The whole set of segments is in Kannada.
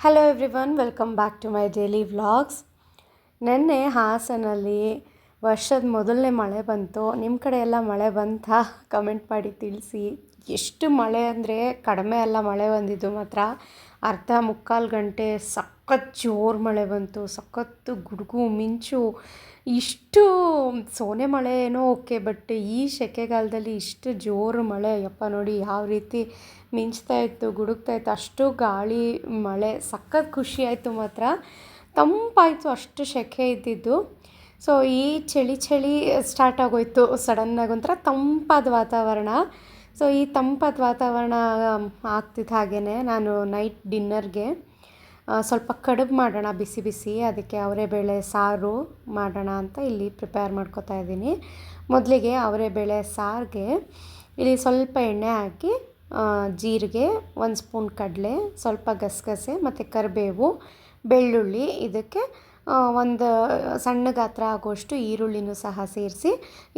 hello everyone welcome back to my daily vlogs ನೆನ್ನೆ ಹಾಸನಲ್ಲಿ ವರ್ಷದ ಮೊದಲನೇ ಮಳೆ ಬಂತು ನಿಮ್ಮ ಕಡೆ ಎಲ್ಲ ಮಳೆ ಬಂತಾ? ಕಮೆಂಟ್ ಮಾಡಿ ತಿಳಿಸಿ. ಎಷ್ಟು ಮಳೆ ಅಂದರೆ ಕಡಿಮೆ ಅಲ್ಲ ಮಳೆ ಬಂದಿದ್ದು ಮಾತ್ರ. ಅರ್ಧ ಮುಕ್ಕಾಲು ಗಂಟೆ ಸಖತ್ ಜೋರು ಮಳೆ ಬಂತು, ಸಖತ್ತು ಗುಡುಗು ಮಿಂಚು. ಇಷ್ಟು ಸೋನೆ ಮಳೆ ಏನೋ ಓಕೆ, ಬಟ್ ಈ ಸೆಕೆಗಾಲದಲ್ಲಿ ಇಷ್ಟು ಜೋರು ಮಳೆ, ಯಪ್ಪ ನೋಡಿ ಯಾವ ರೀತಿ ಮಿಂಚ್ತಾ ಇತ್ತು, ಗುಡುಗ್ತಾ ಇತ್ತು. ಅಷ್ಟು ಗಾಳಿ, ಮಳೆ, ಸಖತ್ ಖುಷಿ ಆಯಿತು ಮಾತ್ರ. ತಂಪಾಯಿತು ಅಷ್ಟು ಸೆಕೆ ಇದ್ದಿದ್ದು. ಸೊ ಈ ಚಳಿ ಚಳಿ ಸ್ಟಾರ್ಟ್ ಆಗೋಯ್ತು ಸಡನ್ನಾಗಿ ಒಂಥರ ತಂಪಾದ ವಾತಾವರಣ. ಸೊ ಈ ತಂಪಾದ ವಾತಾವರಣ ಆಗ್ತಿದ್ದ ಹಾಗೇ ನಾನು ನೈಟ್ ಡಿನ್ನರ್ಗೆ ಸ್ವಲ್ಪ ಕಡುಬು ಮಾಡೋಣ, ಬಿಸಿ ಬಿಸಿ, ಅದಕ್ಕೆ ಅವರೆಬೇಳೆ ಸಾರು ಮಾಡೋಣ ಅಂತ ಇಲ್ಲಿ ಪ್ರಿಪೇರ್ ಮಾಡ್ಕೋತಾ ಇದ್ದೀನಿ. ಮೊದಲಿಗೆ ಅವರೆಬೇಳೆ ಸಾರಿಗೆ ಇಲ್ಲಿ ಸ್ವಲ್ಪ ಎಣ್ಣೆ ಹಾಕಿ ಜೀರಿಗೆ, ಒಂದು ಸ್ಪೂನ್ ಕಡಲೆ, ಸ್ವಲ್ಪ ಗಸಗಸೆ ಮತ್ತು ಕರಿಬೇವು, ಬೆಳ್ಳುಳ್ಳಿ, ಇದಕ್ಕೆ ಒಂದು ಸಣ್ಣ ಗಾತ್ರ ಆಗೋಷ್ಟು ಈರುಳ್ಳಿನೂ ಸಹ ಸೇರಿಸಿ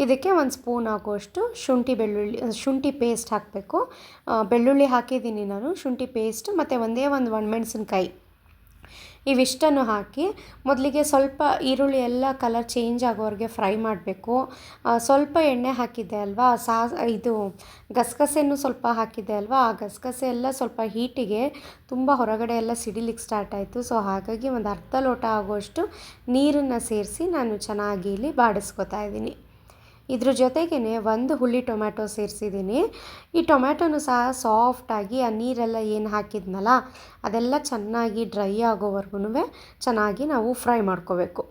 ಇದಕ್ಕೆ ಒಂದು ಸ್ಪೂನ್ ಆಗೋಷ್ಟು ಶುಂಠಿ ಬೆಳ್ಳುಳ್ಳಿ ಶುಂಠಿ ಪೇಸ್ಟ್ ಹಾಕಬೇಕು. ಬೆಳ್ಳುಳ್ಳಿ ಹಾಕಿದ್ದೀನಿ ನಾನು, ಶುಂಠಿ ಪೇಸ್ಟ್ ಮತ್ತು ಒಂದೇ ಒಂದು ಒಣಮೆಣ್ಸಿನ್ಕಾಯಿ. ಇವಿಷ್ಟನ್ನು ಹಾಕಿ ಮೊದಲಿಗೆ ಸ್ವಲ್ಪ ಈರುಳ್ಳಿ ಎಲ್ಲ ಕಲರ್ ಚೇಂಜ್ ಆಗೋವರೆಗೆ ಫ್ರೈ ಮಾಡಬೇಕು. ಸ್ವಲ್ಪ ಎಣ್ಣೆ ಹಾಕಿದ್ದೆ ಅಲ್ವಾ? ಸಾ, ಇದು ಗಸಗಸೆನೂ ಸ್ವಲ್ಪ ಹಾಕಿದ್ದೆ ಅಲ್ವಾ? ಆ ಗಸಗಸೆ ಎಲ್ಲ ಸ್ವಲ್ಪ ಹೀಟಿಗೆ ತುಂಬ ಹೊರಗಡೆ ಎಲ್ಲ ಸಿಡಿಲಿಕ್ಕೆ ಸ್ಟಾರ್ಟ್ ಆಯಿತು. ಸೊ ಹಾಗಾಗಿ ಒಂದು ಅರ್ಧ ಲೋಟ ಆಗುವಷ್ಟು ನೀರನ್ನು ಸೇರಿಸಿ ನಾನು ಚೆನ್ನಾಗಿ ಇಲ್ಲಿ ಬಾಡಿಸ್ಕೊತಾ ಇದ್ದೀನಿ. ಇದ್ರ ಜೊತೆಗೇ ಒಂದು ಹುಳಿ ಟೊಮ್ಯಾಟೊ ಸೇರಿಸಿದ್ದೀನಿ. ಈ ಟೊಮ್ಯಾಟೊನು ಸಹ ಸಾಫ್ಟಾಗಿ ಆ ನೀರೆಲ್ಲ ಏನು ಹಾಕಿದ್ನಲ್ಲ, ಅದೆಲ್ಲ ಚೆನ್ನಾಗಿ ಡ್ರೈ ಆಗೋವರೆಗೂ ಚೆನ್ನಾಗಿ ನಾವು ಫ್ರೈ ಮಾಡ್ಕೋಬೇಕು.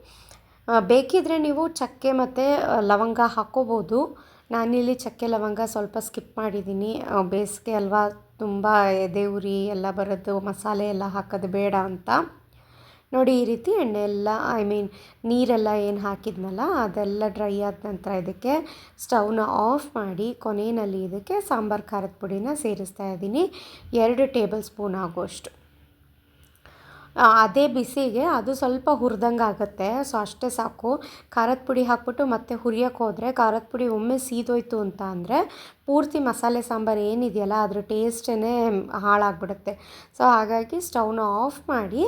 ಬೇಕಿದ್ರೆ ನೀವು ಚಕ್ಕೆ ಮತ್ತು ಲವಂಗ ಹಾಕ್ಕೋಬೋದು ನಾನಿಲ್ಲಿ ಚಕ್ಕೆ, ಲವಂಗ ಸ್ವಲ್ಪ ಸ್ಕಿಪ್ ಮಾಡಿದ್ದೀನಿ. ಬೇಸಿಗೆ ಅಲ್ವಾ, ತುಂಬ ಎದೆ ಉರಿ ಎಲ್ಲ ಬರೋದು ಮಸಾಲೆ ಎಲ್ಲ ಹಾಕೋದು ಬೇಡ ಅಂತ. ನೋಡಿ ಈ ರೀತಿ ಎಣ್ಣೆ ಎಲ್ಲ ಐ ಮೀನ್ ನೀರೆಲ್ಲ ಏನು ಹಾಕಿದ್ನಲ್ಲ, ಅದೆಲ್ಲ ಡ್ರೈ ಆದ ನಂತರ ಇದಕ್ಕೆ ಸ್ಟವ್ನ ಆಫ್ ಮಾಡಿ ಕೊನೆಯಲ್ಲಿ ಇದಕ್ಕೆ ಸಾಂಬಾರು, ಖಾರದ ಪುಡಿನ ಸೇರಿಸ್ತಾ ಇದ್ದೀನಿ. ಎರಡು ಟೇಬಲ್ ಸ್ಪೂನ್ ಆಗುವಷ್ಟು ಅದೇ ಬಿಸಿಗೆ ಅದು ಸ್ವಲ್ಪ ಹುರಿದಂಗೆ ಆಗುತ್ತೆ ಸೊ ಅಷ್ಟೇ ಸಾಕು. ಖಾರದ ಪುಡಿ ಹಾಕ್ಬಿಟ್ಟು ಮತ್ತೆ ಹುರಿಯೋಕೆ ಹೋದರೆ, ಖಾರದ ಪುಡಿ ಒಮ್ಮೆ ಸೀದೋಯ್ತು ಅಂತ ಅಂದರೆ, ಪೂರ್ತಿ ಮಸಾಲೆ ಸಾಂಬಾರು ಏನಿದೆಯಲ್ಲ, ಅದ್ರ ಟೇಸ್ಟೇ ಹಾಳಾಗ್ಬಿಡುತ್ತೆ. ಸೊ ಹಾಗಾಗಿ ಸ್ಟವ್ನ ಆಫ್ ಮಾಡಿ,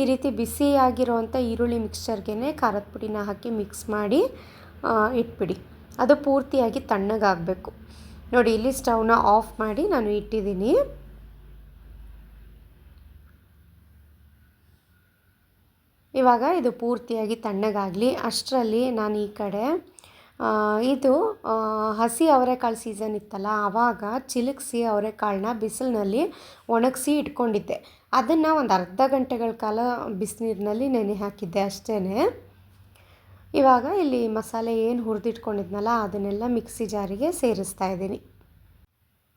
ಈ ರೀತಿ ಬಿಸಿಯಾಗಿರೋವಂಥ ಈರುಳ್ಳಿ ಮಿಕ್ಸ್ಚರ್ಗೆ ಖಾರದ ಪುಡಿನ ಹಾಕಿ ಮಿಕ್ಸ್ ಮಾಡಿ ಇಟ್ಬಿಡಿ. ಅದು ಪೂರ್ತಿಯಾಗಿ ತಣ್ಣಗಾಗಬೇಕು. ನೋಡಿ, ಇಲ್ಲಿ ಸ್ಟವ್ನ ಆಫ್ ಮಾಡಿ ನಾನು ಇಟ್ಟಿದ್ದೀನಿ. ಇವಾಗ ಇದು ಪೂರ್ತಿಯಾಗಿ ತಣ್ಣಗಾಗಲಿ, ಅಷ್ಟರಲ್ಲಿ ನಾನು ಈ ಕಡೆ ಇದು ಹಸಿ ಅವರೆಕಾಳು ಸೀಸನ್ ಇತ್ತಲ್ಲ ಆವಾಗ ಚಿಲುಕ್ಸಿ ಅವರೆಕಾಳನ್ನ ಬಿಸಿಲಿನಲ್ಲಿ ಒಣಗಿಸಿ ಇಟ್ಕೊಂಡಿದ್ದೆ. ಅದನ್ನು ಒಂದು ಅರ್ಧ ಗಂಟೆಗಳ ಕಾಲ ಬಿಸಿನೀರಿನಲ್ಲಿ ನೆನೆ ಹಾಕಿದ್ದೆ ಅಷ್ಟೇ ಇವಾಗ ಇಲ್ಲಿ ಮಸಾಲೆ ಏನು ಹುರಿದಿಟ್ಕೊಂಡಿದ್ನಲ್ಲ, ಅದನ್ನೆಲ್ಲ ಮಿಕ್ಸಿ ಜಾರಿಗೆ ಸೇರಿಸ್ತಾ ಇದ್ದೀನಿ.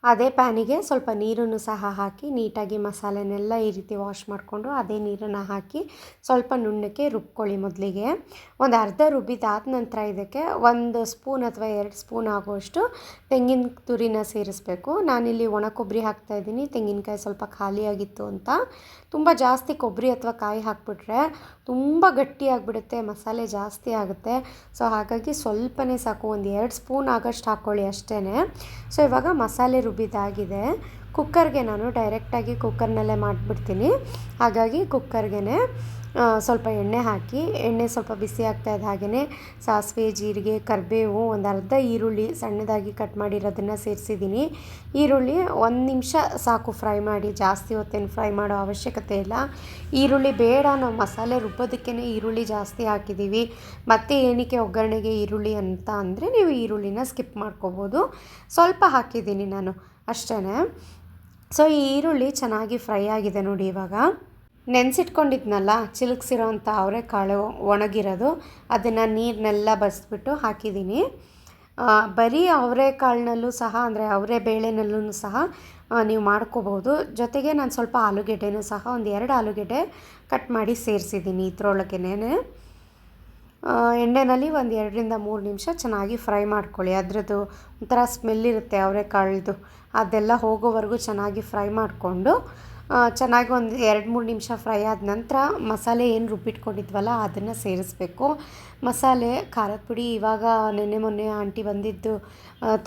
ಅದೇ ಪ್ಯಾನಿಗೆ ಸ್ವಲ್ಪ ನೀರನ್ನು ಸಹ ಹಾಕಿ ನೀಟಾಗಿ ಮಸಾಲೆನೆಲ್ಲ ಈ ರೀತಿ ವಾಶ್ ಮಾಡಿಕೊಂಡು ಅದೇ ನೀರನ್ನು ಹಾಕಿ ಸ್ವಲ್ಪ ನುಣ್ಣಕ್ಕೆ ರುಬ್ಕೊಳ್ಳಿ ಮೊದಲಿಗೆ. ಒಂದು ಅರ್ಧ ರುಬ್ಬಿದಾದ ನಂತರ ಇದಕ್ಕೆ ಒಂದು ಸ್ಪೂನ್ ಅಥವಾ ಎರಡು ಸ್ಪೂನ್ ಆಗುವಷ್ಟು ತೆಂಗಿನ ತುರಿನ ಸೇರಿಸ್ಬೇಕು. ನಾನಿಲ್ಲಿ ಒಣ ಕೊಬ್ಬರಿ ಹಾಕ್ತಾಯಿದ್ದೀನಿ ತೆಂಗಿನಕಾಯಿ ಸ್ವಲ್ಪ ಖಾಲಿಯಾಗಿತ್ತು ಅಂತ. ತುಂಬ ಜಾಸ್ತಿ ಕೊಬ್ಬರಿ ಅಥವಾ ಕಾಯಿ ಹಾಕ್ಬಿಟ್ರೆ ತುಂಬ ಗಟ್ಟಿಯಾಗಿಬಿಡುತ್ತೆ ಮಸಾಲೆ ಜಾಸ್ತಿ ಆಗುತ್ತೆ. ಸೊ ಹಾಗಾಗಿ ಸ್ವಲ್ಪನೇ ಸಾಕು. ಒಂದು ಎರಡು ಸ್ಪೂನ್ ಆಗೋಷ್ಟು ಹಾಕ್ಕೊಳ್ಳಿ ಅಷ್ಟೇ ಸೊ ಇವಾಗ ಮಸಾಲೆ ರುಬ್ಬಿದಾಗಿದೆ ಕುಕ್ಕರ್ಗೆ ನಾನು ಡೈರೆಕ್ಟಾಗಿ ಕುಕ್ಕರ್ನಲ್ಲೇ ಮಾಡಿಬಿಡ್ತೀನಿ. ಹಾಗಾಗಿ ಕುಕ್ಕರ್ಗೆ ಸ್ವಲ್ಪ ಎಣ್ಣೆ ಹಾಕಿ, ಎಣ್ಣೆ ಸ್ವಲ್ಪ ಬಿಸಿ ಆಗ್ತಾ ಇದ್ದ ಹಾಗೆಯೇ ಸಾಸಿವೆ, ಜೀರಿಗೆ, ಕರಿಬೇವು ಒಂದು ಅರ್ಧ ಈರುಳ್ಳಿ ಸಣ್ಣದಾಗಿ ಕಟ್ ಮಾಡಿರೋದನ್ನು ಸೇರಿಸಿದ್ದೀನಿ. ಈರುಳ್ಳಿ ಒಂದು ನಿಮಿಷ ಸಾಕು ಫ್ರೈ ಮಾಡಿ, ಜಾಸ್ತಿ ಹೊತ್ತೇನು ಫ್ರೈ ಮಾಡೋ ಅವಶ್ಯಕತೆ ಇಲ್ಲ. ಈರುಳ್ಳಿ ಬೇಡ ನಾವು ಮಸಾಲೆ ರುಬ್ಬೋದಕ್ಕೇ ಈರುಳ್ಳಿ ಜಾಸ್ತಿ ಹಾಕಿದ್ದೀವಿ ಮತ್ತು ಏನಕ್ಕೆ ಒಗ್ಗರಣೆಗೆ ಈರುಳ್ಳಿ ಅಂತ ಅಂದರೆ ನೀವು ಈರುಳ್ಳಿನ ಸ್ಕಿಪ್ ಮಾಡ್ಕೋಬೋದು. ಸ್ವಲ್ಪ ಹಾಕಿದ್ದೀನಿ ನಾನು ಅಷ್ಟೇ ಸೊ ಈ ಈರುಳ್ಳಿ ಚೆನ್ನಾಗಿ ಫ್ರೈ ಆಗಿದೆ ನೋಡಿ ಇವಾಗ. ನೆನೆಸಿಟ್ಕೊಂಡಿದ್ನಲ್ಲ ಚಿಲುಕ್ಸಿರೋವಂಥ ಅವರೆಕಾಳು ಒಣಗಿರೋದು, ಅದನ್ನು ನೀರನ್ನೆಲ್ಲ ಬಸ್ಬಿಟ್ಟು ಹಾಕಿದ್ದೀನಿ. ಬರೀ ಅವರೆಕಾಳಿನಲ್ಲೂ ಸಹ, ಅಂದರೆ ಅವರೆ ಬೇಳೆನಲ್ಲೂ ಸಹ ನೀವು ಮಾಡ್ಕೋಬೋದು ಜೊತೆಗೆ ನಾನು ಸ್ವಲ್ಪ ಆಲೂಗೆಡ್ಡೆನೂ ಸಹ, ಒಂದು ಎರಡು ಆಲೂಗೆಡ್ಡೆ ಕಟ್ ಮಾಡಿ ಸೇರಿಸಿದ್ದೀನಿ ಇದರೊಳಗೆನೇ ಎಣ್ಣೆಯಲ್ಲಿ ಒಂದು ಎರಡರಿಂದ ಮೂರು ನಿಮಿಷ ಚೆನ್ನಾಗಿ ಫ್ರೈ ಮಾಡ್ಕೊಳ್ಳಿ. ಅದರದ್ದು ಒಂಥರ ಸ್ಮೆಲ್ ಇರುತ್ತೆ ಅವರೆಕಾಳ್ದು ಅದೆಲ್ಲ ಹೋಗೋವರೆಗೂ ಚೆನ್ನಾಗಿ ಫ್ರೈ ಮಾಡಿಕೊಂಡು ಚೆನ್ನಾಗಿ ಒಂದು ಎರಡು ಮೂರು ನಿಮಿಷ ಫ್ರೈ ಆದ ನಂತರ ಮಸಾಲೆ ಏನು ರುಬ್ಬಿಟ್ಕೊಂಡಿದ್ವಲ್ಲ ಅದನ್ನು ಸೇರಿಸ್ಬೇಕು. ಮಸಾಲೆ ಖಾರದ ಪುಡಿ ಇವಾಗ ನೆನ್ನೆ ಮೊನ್ನೆ ಆಂಟಿ ಬಂದಿದ್ದು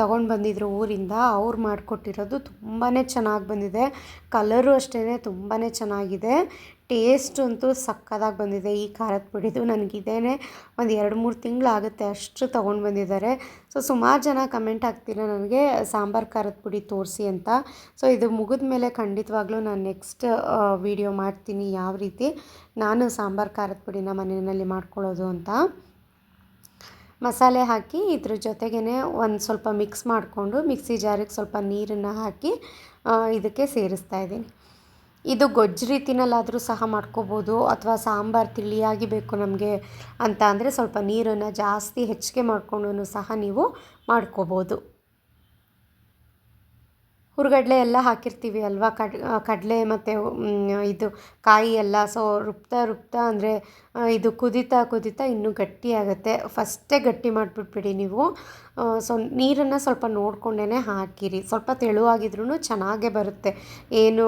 ತೊಗೊಂಡು ಬಂದಿದ್ರು ಊರಿಂದ. ಅವ್ರು ಮಾಡಿಕೊಟ್ಟಿರೋದು ತುಂಬಾ ಚೆನ್ನಾಗಿ ಬಂದಿದೆ. ಕಲರು ಅಷ್ಟೇ ತುಂಬಾ ಚೆನ್ನಾಗಿದೆ. ಟೇಸ್ಟ್ ಅಂತೂ ಸಕ್ಕದಾಗಿ ಬಂದಿದೆ. ಈ ಖಾರದ ಪುಡಿದು ನನಗಿದೇನೆ ಒಂದು ಎರಡು ಮೂರು ತಿಂಗಳಾಗುತ್ತೆ ಅಷ್ಟು ತೊಗೊಂಡು ಬಂದಿದ್ದಾರೆ. ಸೊ ಸುಮಾರು ಜನ ಕಮೆಂಟ್ ಹಾಕ್ತೀರ ನನಗೆ, ಸಾಂಬಾರು ಖಾರದ ಪುಡಿ ತೋರಿಸಿ ಅಂತ. ಸೊ ಇದು ಮುಗಿದ ಮೇಲೆ ಖಂಡಿತವಾಗ್ಲೂ ನಾನು ನೆಕ್ಸ್ಟ್ ವಿಡಿಯೋ ಮಾಡ್ತೀನಿ ಯಾವ ರೀತಿ ನಾನು ಸಾಂಬಾರು ಖಾರದ ಪುಡಿನ ಮನೆಯಲ್ಲಿ ಮಾಡ್ಕೊಳ್ಳೋದು ಅಂತ. ಮಸಾಲೆ ಹಾಕಿ ಇದ್ರ ಜೊತೆಗೇ ಒಂದು ಸ್ವಲ್ಪ ಮಿಕ್ಸ್ ಮಾಡಿಕೊಂಡು, ಮಿಕ್ಸಿ ಜಾರಿಗೆ ಸ್ವಲ್ಪ ನೀರನ್ನು ಹಾಕಿ ಇದಕ್ಕೆ ಸೇರಿಸ್ತಾ ಇದ್ದೀನಿ. ಇದು ಗೊಜ್ಜು ರೀತಿನಲ್ಲಾದರೂ ಸಹ ಮಾಡ್ಕೋಬೋದು ಅಥವಾ ಸಾಂಬಾರು ತಿಳಿಯಾಗಿ ಬೇಕು ನಮಗೆ ಅಂತ ಅಂದರೆ ಸ್ವಲ್ಪ ನೀರನ್ನು ಜಾಸ್ತಿ ಹೆಚ್ಚಿಗೆ ಮಾಡಿಕೊಂಡು ಸಹ ನೀವು ಮಾಡ್ಕೋಬೋದು. ಹುರ್ಗಡ್ಲೆ ಎಲ್ಲ ಹಾಕಿರ್ತೀವಿ ಅಲ್ವಾ? ಕಡ್ ಕಡಲೆ ಮತ್ತು ಇದು ಕಾಯಿ ಎಲ್ಲ. ಸೊ ರುಬ್ತಾ ರುಬ್ತಾ ಅಂದರೆ ಇದು ಕುದೀತಾ ಕುದೀತಾ ಇನ್ನೂ ಗಟ್ಟಿಯಾಗುತ್ತೆ ಫಸ್ಟೇ ಗಟ್ಟಿ ಮಾಡಿಬಿಟ್ಬಿಡಿ ನೀವು. ಸೊ, ನೀರನ್ನು ಸ್ವಲ್ಪ ನೋಡಿಕೊಂಡೇ ಹಾಕಿರಿ. ಸ್ವಲ್ಪ ತೆಳುವಾಗಿದ್ರೂ ಚೆನ್ನಾಗೇ ಬರುತ್ತೆ. ಏನು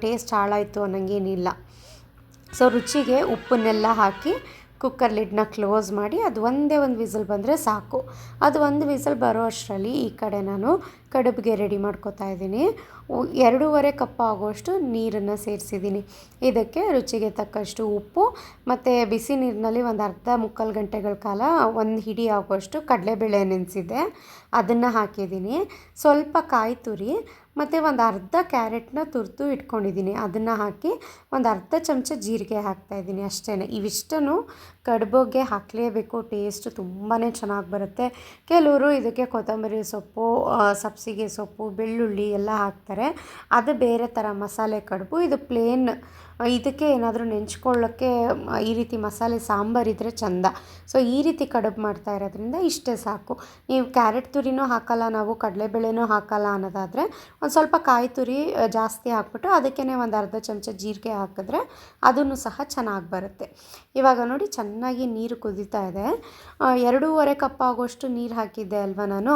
ಟೇಸ್ಟ್ ಹಾಳಾಯಿತು ಅನ್ನೋಂಗೇನಿಲ್ಲ. ಸೊ ರುಚಿಗೆ ಉಪ್ಪನ್ನೆಲ್ಲ ಹಾಕಿ ಕುಕ್ಕರ್ ಲಿಡ್ನ ಕ್ಲೋಸ್ ಮಾಡಿ ಅದು ಒಂದೇ ಒಂದು ವಿಸಲ್ ಬಂದರೆ ಸಾಕು. ಅದು ಒಂದು ವಿಸಲ್ ಬರೋ ಅಷ್ಟರಲ್ಲಿ ಈ ಕಡೆ ನಾನು ಕಡುಬಿಗೆ ರೆಡಿ ಮಾಡ್ಕೋತಾ ಇದ್ದೀನಿ. ಎರಡೂವರೆ ಕಪ್ ಆಗುವಷ್ಟು ನೀರನ್ನು ಸೇರಿಸಿದ್ದೀನಿ. ಇದಕ್ಕೆ ರುಚಿಗೆ ತಕ್ಕಷ್ಟು ಉಪ್ಪು ಮತ್ತು ಬಿಸಿ ನೀರಿನಲ್ಲಿ ಒಂದು ಅರ್ಧ ಮುಕ್ಕಾಲು ಗಂಟೆಗಳ ಕಾಲ ಒಂದು ಹಿಡಿ ಆಗುವಷ್ಟು ಕಡಲೆಬೇಳೆ ನೆನೆಸಿದ್ದೆ. ಅದನ್ನು ಹಾಕಿದ್ದೀನಿ. ಸ್ವಲ್ಪ ಕಾಯಿ ತುರಿ ಮತ್ತು ಒಂದು ಅರ್ಧ ಕ್ಯಾರೆಟ್ನ ತುರ್ತು ಇಟ್ಕೊಂಡಿದ್ದೀನಿ. ಅದನ್ನು ಹಾಕಿ ಒಂದು ಅರ್ಧ ಚಮಚ ಜೀರಿಗೆ ಹಾಕ್ತಾಯಿದ್ದೀನಿ ಅಷ್ಟೇ ಇವಿಷ್ಟನ್ನು ಕಡುಬಿಗೆ ಹಾಕಲೇಬೇಕು, ಟೇಸ್ಟ್ ತುಂಬಾ ಚೆನ್ನಾಗಿ ಬರುತ್ತೆ. ಕೆಲವರು ಇದಕ್ಕೆ ಕೊತ್ತಂಬರಿ ಸೊಪ್ಪು ಸಬ್ಸಿಗೆ ಸೊಪ್ಪು, ಬೆಳ್ಳುಳ್ಳಿ ಎಲ್ಲ ಹಾಕ್ತಾರೆ. ಅದು ಬೇರೆ ಥರ ಮಸಾಲೆ ಕಡುಬು. ಇದು ಪ್ಲೇನ್, ಇದಕ್ಕೆ ಏನಾದರೂ ನೆಂಚ್ಕೊಳ್ಳೋಕ್ಕೆ, ಈ ರೀತಿ ಮಸಾಲೆ ಸಾಂಬಾರು ಇದ್ದರೆ ಚೆಂದ. ಸೊ, ಈ ರೀತಿ ಕಡುಬು ಮಾಡ್ತಾ ಇರೋದ್ರಿಂದ ಇಷ್ಟೇ ಸಾಕು. ನೀವು ಕ್ಯಾರೆಟ್ ತುರಿನೂ ಹಾಕಲ್ಲ, ನಾವು ಕಡಲೆಬೇಳೆನೂ ಹಾಕಲ್ಲ ಅನ್ನೋದಾದರೆ ಒಂದು ಸ್ವಲ್ಪ ಕಾಯಿ ತುರಿ ಜಾಸ್ತಿ ಹಾಕ್ಬಿಟ್ಟು ಅದಕ್ಕೇ ಒಂದು ಅರ್ಧ ಚಮಚ ಜೀರಿಗೆ ಹಾಕಿದ್ರೆ ಅದನ್ನು ಸಹ ಚೆನ್ನಾಗಿ ಬರುತ್ತೆ. ಇವಾಗ ನೋಡಿ ಚೆನ್ನಾಗಿ ನೀರು ಕುದೀತಾ ಇದೆ. ಎರಡೂವರೆ ಕಪ್ ಆಗೋಷ್ಟು ನೀರು ಹಾಕಿದ್ದೆ ಅಲ್ವಾ ನಾನು?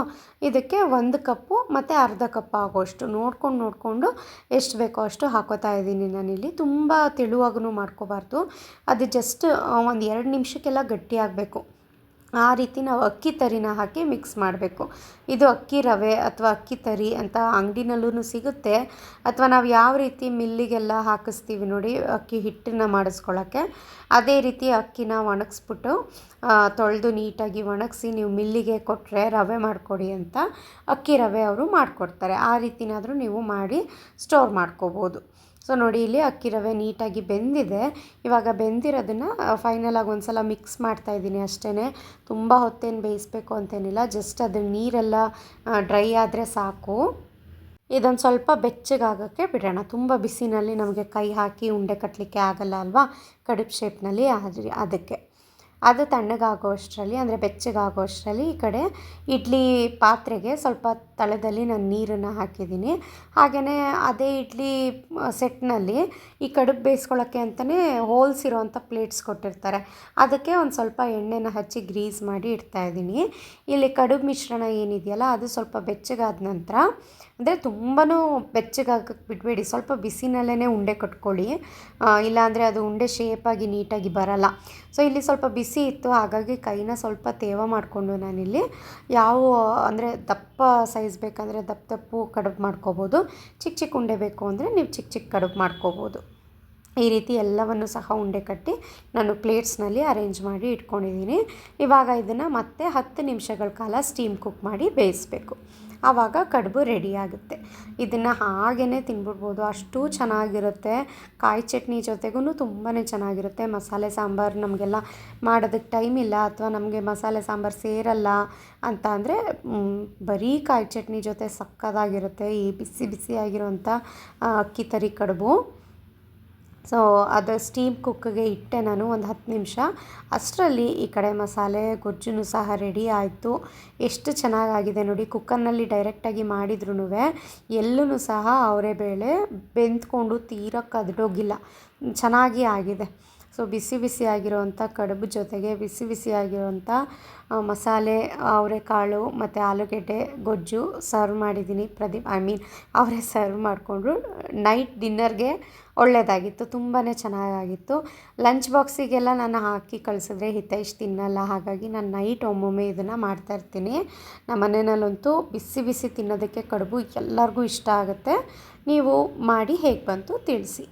ಇದಕ್ಕೆ ಒಂದು ಕಪ್ಪು ಮತ್ತು ಅರ್ಧ ಕಪ್ ಆಗೋಷ್ಟು. ನೋಡ್ಕೊಂಡು ನೋಡಿಕೊಂಡು ಎಷ್ಟು ಬೇಕೋ ಅಷ್ಟು ಹಾಕೋತಾ ಇದ್ದೀನಿ ನಾನಿಲ್ಲಿ ತುಂಬ ತೆಳುವಾಗೂ ಮಾಡ್ಕೋಬಾರ್ದು. ಅದು ಜಸ್ಟ್ ಒಂದು ಎರಡು ನಿಮಿಷಕ್ಕೆಲ್ಲ ಗಟ್ಟಿಯಾಗಬೇಕು ಆ ರೀತಿ ನಾವು ಅಕ್ಕಿ ತರಿನ ಹಾಕಿ ಮಿಕ್ಸ್ ಮಾಡಬೇಕು. ಇದು ಅಕ್ಕಿ ರವೆ ಅಥವಾ ಅಕ್ಕಿ ತರಿ ಅಂತ ಅಂಗಡಿನಲ್ಲೂ ಸಿಗುತ್ತೆ. ಅಥವಾ ನಾವು ಯಾವ ರೀತಿ ಮಿಲ್ಲಿಗೆಲ್ಲ ಹಾಕಿಸ್ತೀವಿ ನೋಡಿ, ಅಕ್ಕಿ ಹಿಟ್ಟನ್ನು ಮಾಡಿಸ್ಕೊಳ್ಳೋಕ್ಕೆ ಅದೇ ರೀತಿ ಅಕ್ಕಿನ ಒಣಗಿಸ್ಬಿಟ್ಟು ತೊಳೆದು ನೀಟಾಗಿ ಒಣಗಿಸಿ ನೀವು ಮಿಲ್ಲಿಗೆ ಕೊಟ್ಟರೆ ರವೆ ಮಾಡಿಕೊಡಿ ಅಂತ ಅಕ್ಕಿ ರವೆ ಅವರು ಮಾಡಿಕೊಡ್ತಾರೆ. ಆ ರೀತಿನಾದರೂ ನೀವು ಮಾಡಿ ಸ್ಟೋರ್ ಮಾಡ್ಕೋಬೋದು. ಸೊ ನೋಡಿ, ಇಲ್ಲಿ ಅಕ್ಕಿ ರವೆ ನೀಟಾಗಿ ಬೆಂದಿದೆ. ಇವಾಗ ಬೆಂದಿರೋದನ್ನು ಫೈನಲಾಗಿ ಒಂದು ಸಲ ಮಿಕ್ಸ್ ಮಾಡ್ತಾ ಇದ್ದೀನಿ ಅಷ್ಟೇ ತುಂಬ ಹೊತ್ತೇನು ಬೇಯಿಸ್ಬೇಕು ಅಂತೇನಿಲ್ಲ ಜಸ್ಟ್ ಅದ್ರ ನೀರೆಲ್ಲ ಡ್ರೈ ಆದರೆ ಸಾಕು. ಇದೊಂದು ಸ್ವಲ್ಪ ಬೆಚ್ಚಗಾಗೋಕ್ಕೆ ಬಿಡೋಣ. ತುಂಬ ಬಿಸಿನಲ್ಲಿ ನಮಗೆ ಕೈ ಹಾಕಿ ಉಂಡೆ ಕಟ್ಟಲಿಕ್ಕೆ ಆಗಲ್ಲ ಅಲ್ವಾ? ಕಡುಬು ಶೇಪ್ನಲ್ಲಿ ಅದಕ್ಕೆ. ಅದು ತಣ್ಣಗಾಗೋ ಅಷ್ಟರಲ್ಲಿ ಅಂದರೆ ಬೆಚ್ಚಗಾಗೋ ಅಷ್ಟರಲ್ಲಿ ಈ ಕಡೆ ಇಡ್ಲಿ ಪಾತ್ರೆಗೆ ಸ್ವಲ್ಪ ತಳದಲ್ಲಿ ನಾನು ನೀರನ್ನು ಹಾಕಿದ್ದೀನಿ. ಹಾಗೆಯೇ ಅದೇ ಇಡ್ಲಿ ಸೆಟ್ನಲ್ಲಿ ಈ ಕಡುಬು ಬೇಯಿಸ್ಕೊಳ್ಳೋಕ್ಕೆ ಅಂತಲೇ ಹೋಲ್ಸ್ ಇರೋವಂಥ ಪ್ಲೇಟ್ಸ್ ಕೊಟ್ಟಿರ್ತಾರೆ. ಅದಕ್ಕೆ ಒಂದು ಸ್ವಲ್ಪ ಎಣ್ಣೆನ ಹಚ್ಚಿ ಗ್ರೀಸ್ ಮಾಡಿ ಇಡ್ತಾಯಿದ್ದೀನಿ ಇಲ್ಲಿ ಕಡುಬು ಮಿಶ್ರಣ ಏನಿದೆಯಲ್ಲ, ಅದು ಸ್ವಲ್ಪ ಬೆಚ್ಚಗಾದ ನಂತರ ಅಂದರೆ ತುಂಬಾ ಬೆಚ್ಚಗಾಗಕ್ಕೆ ಬಿಡಬೇಡಿ. ಸ್ವಲ್ಪ ಬಿಸಿನಲ್ಲೇ ಉಂಡೆ ಕಟ್ಕೊಳ್ಳಿ. ಇಲ್ಲಾಂದರೆ ಅದು ಉಂಡೆ ಶೇಪಾಗಿ ನೀಟಾಗಿ ಬರಲ್ಲ. ಸೊ ಇಲ್ಲಿ ಸ್ವಲ್ಪ ಬಿಸಿ ಇತ್ತು. ಹಾಗಾಗಿ ಕೈನ ಸ್ವಲ್ಪ ತೇವ ಮಾಡಿಕೊಂಡು ನಾನಿಲ್ಲಿ ಯಾವ, ಅಂದರೆ ದಪ್ಪ ಸೈಜ್ ಬೇಕಂದರೆ ದಪ್ಪ ದಪ್ಪು ಕಡುಬು ಮಾಡ್ಕೋಬೋದು. ಚಿಕ್ಕ ಚಿಕ್ಕ ಉಂಡೆ ಬೇಕು ಅಂದರೆ ನೀವು ಚಿಕ್ಕ ಚಿಕ್ಕ ಕಡುಬು ಮಾಡ್ಕೋಬೋದು. ಈ ರೀತಿ ಎಲ್ಲವನ್ನು ಸಹ ಉಂಡೆ ಕಟ್ಟಿ ನಾನು ಪ್ಲೇಟ್ಸ್ನಲ್ಲಿ ಅರೇಂಜ್ ಮಾಡಿ ಇಟ್ಕೊಂಡಿದ್ದೀನಿ. ಇವಾಗ ಇದನ್ನು ಮತ್ತೆ ಹತ್ತು ನಿಮಿಷಗಳ ಕಾಲ ಸ್ಟೀಮ್ ಕುಕ್ ಮಾಡಿ ಬೇಯಿಸಬೇಕು. ಆವಾಗ ಕಡುಬು ರೆಡಿ ಆಗುತ್ತೆ. ಇದನ್ನು ಹಾಗೇ ತಿನ್ಬಿಡ್ಬೋದು. ಅಷ್ಟು ಚೆನ್ನಾಗಿರುತ್ತೆ. ಕಾಯಿ ಚಟ್ನಿ ಜೊತೆಗೂ ತುಂಬಾ ಚೆನ್ನಾಗಿರುತ್ತೆ. ಮಸಾಲೆ ಸಾಂಬಾರು ನಮಗೆಲ್ಲ ಮಾಡೋದಕ್ಕೆ ಟೈಮ್ ಇಲ್ಲ ಅಥವಾ ನಮಗೆ ಮಸಾಲೆ ಸಾಂಬಾರು ಸೇರಲ್ಲ ಅಂತ ಅಂದರೆ ಬರೀ ಕಾಯಿ ಚಟ್ನಿ ಜೊತೆ ಸಕ್ಕದಾಗಿರುತ್ತೆ ಈ ಬಿಸಿ ಬಿಸಿಯಾಗಿರುವಂಥ ಅಕ್ಕಿ ತರಿ ಕಡುಬು. ಸೊ, ಅದು ಸ್ಟೀಮ್ ಕುಕ್ಕಿಗೆ ಇಟ್ಟೆ ನಾನು ಒಂದು ಹತ್ತು ನಿಮಿಷ. ಅಷ್ಟರಲ್ಲಿ ಈ ಕಡೆ ಮಸಾಲೆ ಗೊಜ್ಜು ಸಹ ರೆಡಿ ಆಯಿತು. ಎಷ್ಟು ಚೆನ್ನಾಗಾಗಿದೆ ನೋಡಿ ಕುಕ್ಕರ್ನಲ್ಲಿ ಡೈರೆಕ್ಟಾಗಿ ಮಾಡಿದ್ರೂ ಎಲ್ಲೂ ಸಹ ಅವರೇ ಬೇಳೆ ಬೆಂದ್ಕೊಂಡು ತೀರಕ್ಕೆ ಕದಡೋಗಿಲ್ಲ ಚೆನ್ನಾಗಿ ಆಗಿದೆ. ಸೊ ಬಿಸಿ ಬಿಸಿಯಾಗಿರೋವಂಥ ಕಡುಬು ಜೊತೆಗೆ ಬಿಸಿ ಬಿಸಿಯಾಗಿರೋವಂಥ ಮಸಾಲೆ, ಅವರೆಕಾಳು ಮತ್ತು ಆಲೂಗೆಡ್ಡೆ, ಗೊಜ್ಜು ಸರ್ವ್ ಮಾಡಿದ್ದೀನಿ. ಪ್ರದೀಪ್ ಐ ಮೀನ್ ಅವರೇ ಸರ್ವ್ ಮಾಡಿಕೊಂಡ್ರು. ನೈಟ್ ಡಿನ್ನರ್ಗೆ ಒಳ್ಳೆಯದಾಗಿತ್ತು ತುಂಬಾ ಚೆನ್ನಾಗಾಗಿತ್ತು ಲಂಚ್ ಬಾಕ್ಸಿಗೆಲ್ಲ ನಾನು ಹಾಕಿ ಕಳಿಸಿದ್ರೆ ಹಿತೈಷ್ ತಿನ್ನಲ್ಲ. ಹಾಗಾಗಿ ನಾನು ನೈಟ್ ಒಮ್ಮೊಮ್ಮೆ ಇದನ್ನು ಮಾಡ್ತಾಯಿರ್ತೀನಿ ನಮ್ಮ ಮನೆಯಲ್ಲಂತೂ ಬಿಸಿ ಬಿಸಿ ತಿನ್ನೋದಕ್ಕೆ ಕಡುಬು ಎಲ್ಲರಿಗೂ ಇಷ್ಟ ಆಗುತ್ತೆ. ನೀವು ಮಾಡಿ ಹೇಗೆ ಬಂತು ತಿಳಿಸಿ.